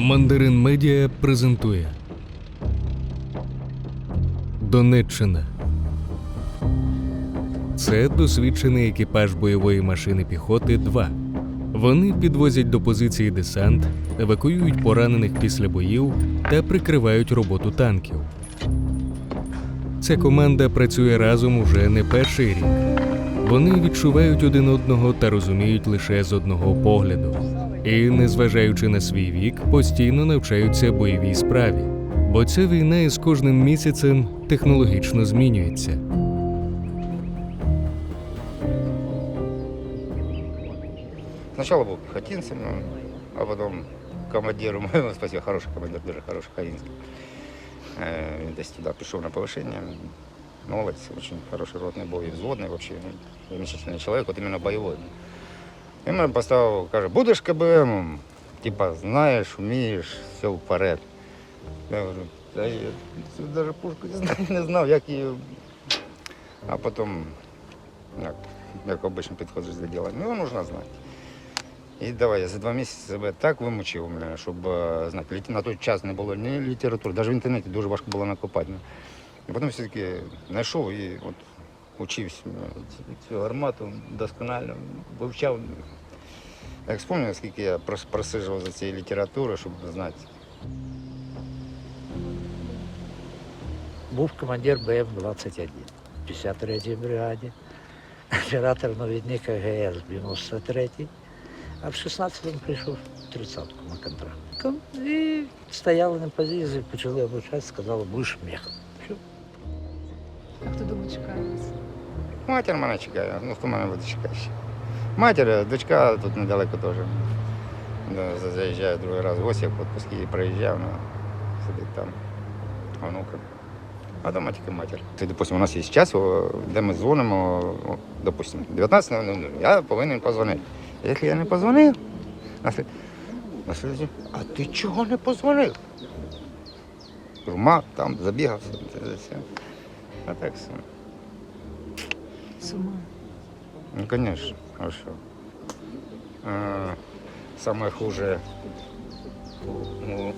Мандарин Медіа презентує Донеччина. Це досвідчений екіпаж бойової машини піхоти 2. Вони підвозять до позиції десант, евакуюють поранених після боїв та прикривають роботу танків. Ця команда працює разом уже не перший рік. Вони відчувають один одного та розуміють лише з одного погляду І, незважаючи на свій вік, постійно навчаються бойовій справі, бо ця війна із кожним місяцем технологічно змінюється. Сначала был пехотинцем, ну, а потом командиром, спасибо, хороший командир, даже хороший Хаинский. Э, То есть туда пришел на повышение. Молодец, очень хороший ротный бой, взводный вообще, ну, замечательный человек, вот именно боевой. И мене поставив, каже, будеш КБМ, типа, знаєш, вмієш, все вперед. Я говорю, да я навіть пушку не знаю, не знав, як її. А потім, як, як обично підходиш до діла, ну, нужно знати. І давай, я за два місяці себе так вимучив щоб е, знати. На той час не було ні літератури, навіть в інтернеті дуже важко було накопати. І потім все-таки знайшов і от учився е, цю гармату досконально, вивчав. Як вспомнив, скільки я прос- просиджував за цією літературою, щоб знати. Був командир БМ-21 в 53-й бригаді, оператор-навідник АГС 93-й, а в 16-му прийшов 30-ку на контракт. І стояли на позиції, почали обучати, сказали, будеш мехом. Все. А хто дома чекає? Матір мене чекає, ну хто мене буде чекати. Матір, дочка тут недалеко теж. Да, за- Заїжджає другий раз в гості, в отпуск її приїжджав, вона сидить там, онука. А дома тільки матір. Ти, допустимо, у нас є час, де ми дзвонимо, допустимо, 19.00, я повинен позвонити. Якщо я не позвонив, на слід- а ти чого не позвонив? Кажу, ма, там забігав, це, це, це. А так все. З ума. Ну, конечно, хорошо. А, самое хуже. Ну,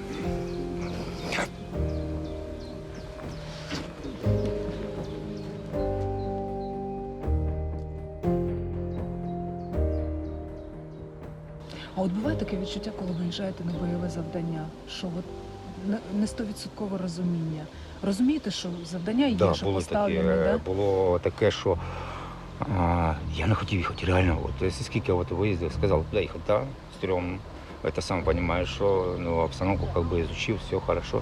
А от буває таке відчуття, коли виїжджаєте на бойове завдання, що от не- стовідсоткове розуміння. Розумієте, що завдання є, да, що було поставлене, таке, да? було таке, що а, я не хотів їхати, реально. От, скільки я от виїздив, сказав, куди їхати, да, стрьомно. Это сам понимаешь, що ну, обстановку как бы изучив, все хорошо,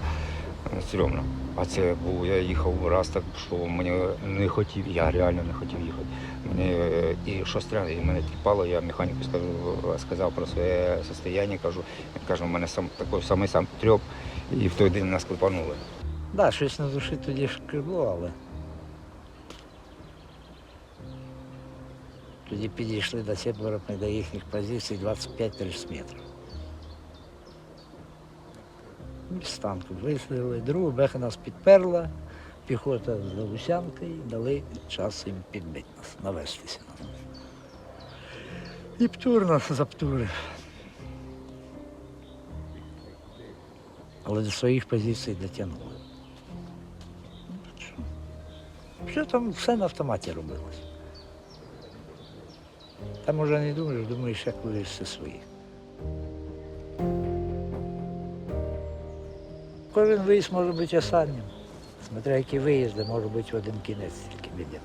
стрьомно. А це був, я їхав раз так, що мені не хотів, я реально не хотів їхати. Мені, і що странно, і мене тіпало, я механіку скажу, сказав про своє состояние, кажу, каже, у мене сам такий самий сам трьоп, і в той день нас клепанули. Да, щось на душі тоді шкребло, але тоді підійшли до сепарами, до їхніх позицій 25-30 метрів. І з танку вистрілили. Другу беха нас підперла, піхота з Галусянкою, дали час їм підбити нас, навестися на нас. І птур нас заптурив. Але до своїх позицій дотягнули. Що там все на автоматі робилось. Там уже не думаєш, думаєш, як вивезти своїх. Кожен виїзд може бути останнім. Смотря які виїзди, може бути в один кінець тільки біде.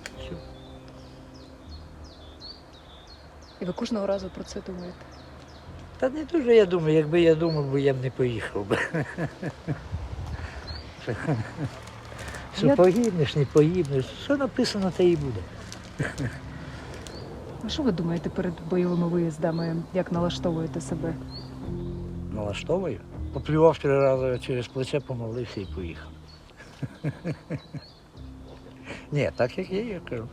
І ви кожного разу про це думаєте. Та не дуже я думаю, якби я думав, бо я б не поїхав би. Що погибнеш, не погибнеш. Що написано, те і буде. А що ви думаєте перед бойовими виїздами, як налаштовуєте себе? налаштовую. Поплював три рази через плече, помолився і поїхав. Ні, так як є, я кажу.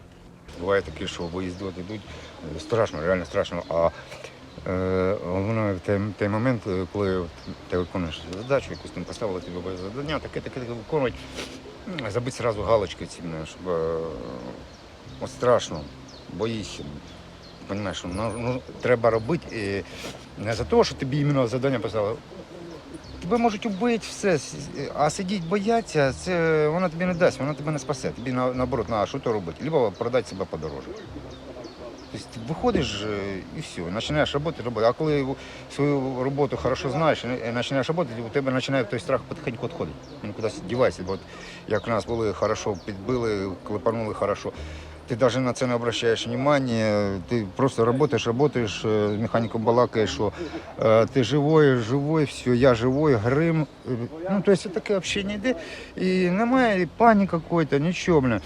Буває таке, що виїзди от йдуть е, страшно, реально страшно. А е, воно в той, той момент, е, коли ти виконуєш задачу, якусь там поставили тобі завдання, таке таке таке виконувати, м, забити одразу галочки ці, щоб е, от страшно, боїшся. Понимаєш, ну, ну, треба робити і не за те, що тобі іменно завдання поставили. тебе можуть убити все, а сидіти бояться, це воно тобі не дасть, воно тебе не спасе. Тобі на, наоборот, на що то робити? Либо продати себе подороже. Тобто виходиш і все, починаєш працювати, робити. А коли свою роботу хорошо знаєш починаєш працювати, у тебе починає той страх потихеньку відходити. Він кудись дівається. Бо як нас були хорошо, підбили, клепанули хорошо. Ти навіть на це не обращаєш внимання, ти просто працюєш, працюєш, з механіком балакаєш, що е, ти живой, живой, все, я живой, грим. Ну, тобто таке общення йде, і немає і паніки якоїсь, нічого.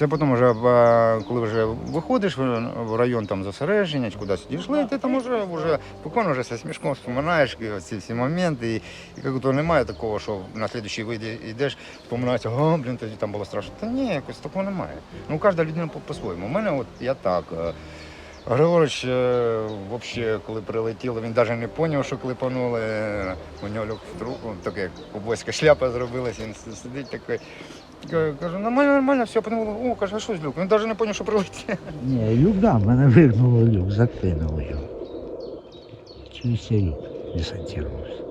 Це потім вже, е, коли вже виходиш в район там зосередження, чи кудись дійшли, ти там вже, вже спокійно вже смішком споминаєш ці всі моменти. І, і як то немає такого, що на слідчий вийде йдеш, вспоминається, о, блін, тоді там було страшно. Та ні, якось такого немає. Ну, кожна людина по-своєму. У мене от я так. Григорович, е, взагалі, коли прилетіло, він навіть не зрозумів, що клепанули. У нього люк в трубу, таке кубойська шляпа зробилася, він сидить такий. Ка- Кажу, нормально, нормально, все, подумав, о, каже, а що з люк? Він навіть не зрозумів, що прилетіло. Ні, люк, да, мене вигнуло люк, закинуло його. Через цей люк десантувався.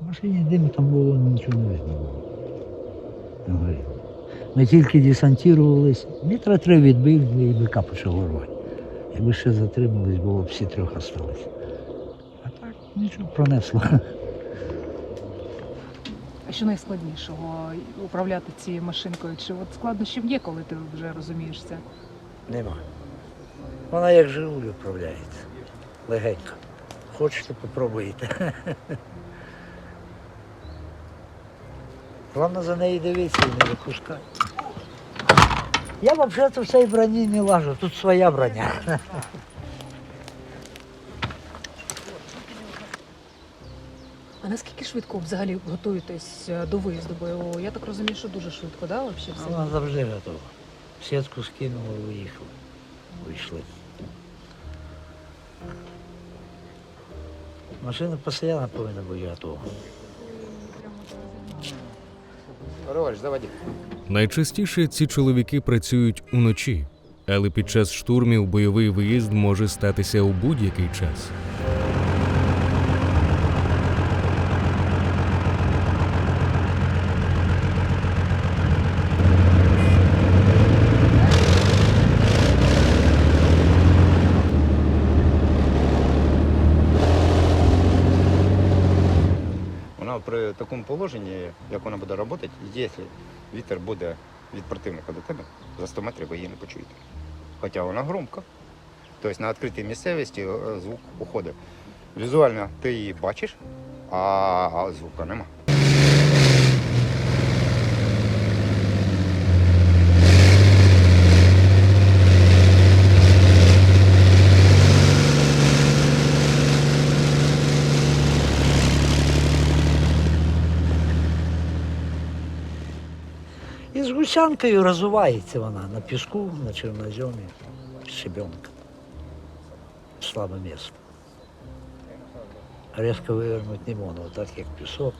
В машині диму там було, нічого не видно було. Ми тільки десантувались, метра три відбив, і бика почало рвати. Якби ще затримались, було б всі трьох осталось. А так нічого пронесло. А що найскладнішого управляти цією машинкою? Чи от складнощів є, коли ти вже розумієш це? Нема. Вона як живу управляється. Легенько. Хочете, попробуйте. Головне за неї дивитися і не випускати. Я взагалі в цій броні не лажу, тут своя броня. А наскільки швидко взагалі готуєтесь е, до виїзду бойового? Я так розумію, що дуже швидко, да? Вообще все? Вона завжди готова. Сітку скинули, виїхали. Вийшли. Машина постійно повинна бути готова. Григорович, заводи. Найчастіше ці чоловіки працюють уночі, але під час штурмів бойовий виїзд може статися у будь-який час. Вона при такому положенні, як вона буде працювати, якщо вітер буде від противника до тебе, за 100 метрів ви її не почуєте. Хоча вона громка. Тобто на відкритій місцевості е, звук уходить. Візуально ти її бачиш, а звука нема. І з гусянкою розвивається вона на піску, на чорноземі, щебенка. Слабе місце. Резко вивернути не можна, так як пісок.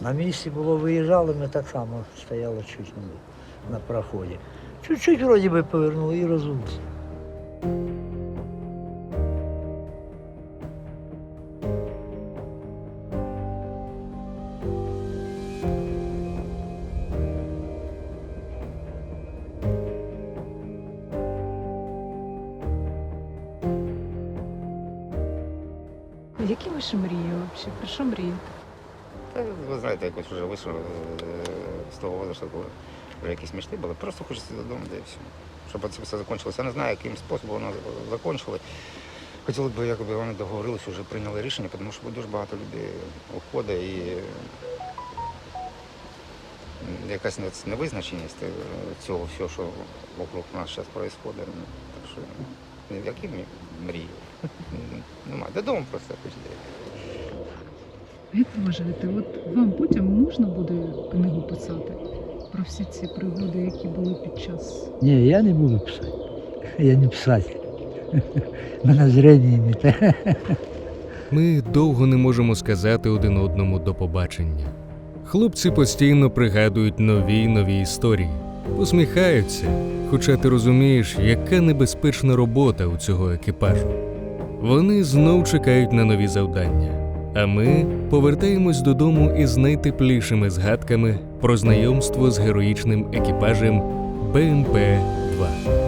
На місці було виїжджали, ми так само стояли чуть на проході. Чуть-чуть вроді би повернули і розумся. Які ваші мрії взагалі? Про що мрієте? Та, ви знаєте, якось вже вийшов е, з того возрасту, коли вже якісь мечти були. Просто хочеться додому, де все. Щоб це все закінчилося. Я не знаю, яким способом воно закінчили. Хотіли б, якби вони договорилися, вже прийняли рішення, тому що дуже багато людей уходить і якась невизначеність е, цього всього, що вокруг нас зараз відбувається. Так що, які мрії? Немає. Додому просто хочеться. Як ви вважаєте, от вам потім можна буде книгу писати про всі ці пригоди, які були під час Ні, я не буду писати. Я не писатель. Мене зрення не те. Ми довго не можемо сказати один одному до побачення. Хлопці постійно пригадують нові й нові історії, посміхаються, хоча ти розумієш, яка небезпечна робота у цього екіпажу. Вони знов чекають на нові завдання, А ми повертаємось додому із найтеплішими згадками про знайомство з героїчним екіпажем БМП-2.